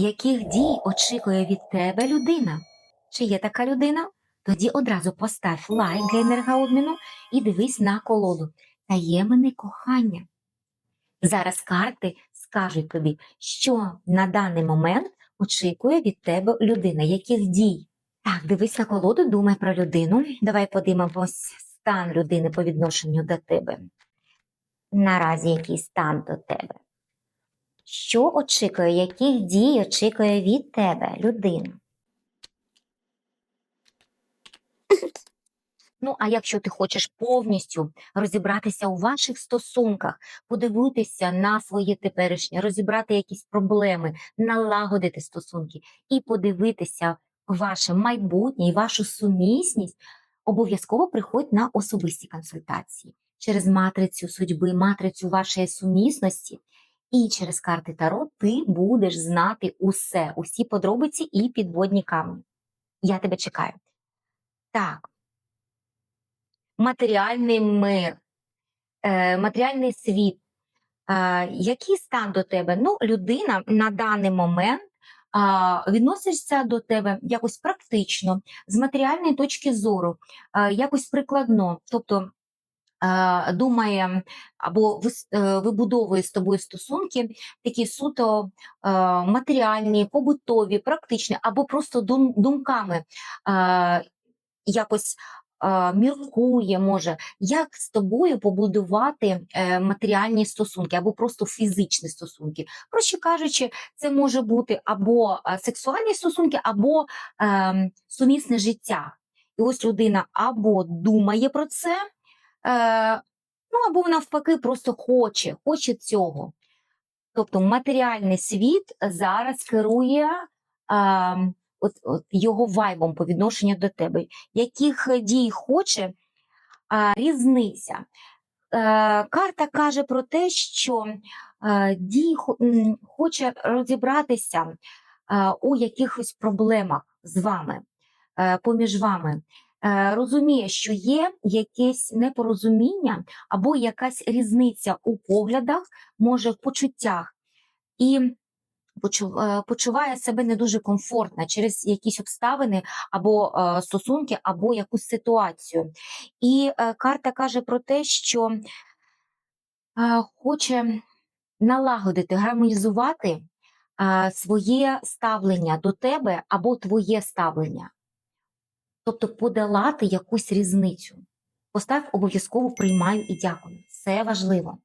яких дій очікує від тебе людина? Чи є така людина? Тоді одразу постав лайк для енергообміну і дивись на колоду. Таємне кохання. Зараз карти скажуть тобі, що на даний момент очікує від тебе людина, яких дій. Так, дивись на колоду, думай про людину. Давай подивимось стан людини по відношенню до тебе. Наразі який стан до тебе. Що очікує, яких дій очікує від тебе людина? Ну, а якщо ти хочеш повністю розібратися у ваших стосунках, подивитися на своє теперішнє, розібрати якісь проблеми, налагодити стосунки і подивитися ваше майбутнє і вашу сумісність, обов'язково приходь на особисті консультації через матрицю судьби, матрицю вашої сумісності. І через карти Таро ти будеш знати усе, усі подробиці і підводні камені. Я тебе чекаю. Так. Матеріальний мир, е, матеріальний світ. Е, який стан до тебе? Ну, людина на даний момент а, відноситься до тебе якось практично, з матеріальної точки зору, е, якось прикладно. Тобто е, думає або вибудовує з тобою стосунки такі суто е, матеріальні, побутові, практичні, або просто думками якось міркує, може, як з тобою побудувати е, матеріальні стосунки, або просто фізичні стосунки. Проще кажучи, це може бути або е, сексуальні стосунки, або е, сумісне життя. І ось людина або думає про це, ну або навпаки, просто хоче, хоче цього. Тобто матеріальний світ зараз керує а, от, от його вайбом по відношенню до тебе. Яких дій хоче а, різниця. Е, карта каже про те, що е, дій хоче розібратися е, у якихось проблемах з вами, е, поміж вами. Е, Розуміє, що є якесь непорозуміння або якась різниця у поглядах, може в почуттях, і е, почуває себе не дуже комфортно через якісь обставини або е, стосунки, або якусь ситуацію. І карта каже про те, що хоче налагодити, гармонізувати своє ставлення до тебе або твоє ставлення, тобто подолати якусь різницю. Постав обов'язково приймаю і дякую. Це важливо.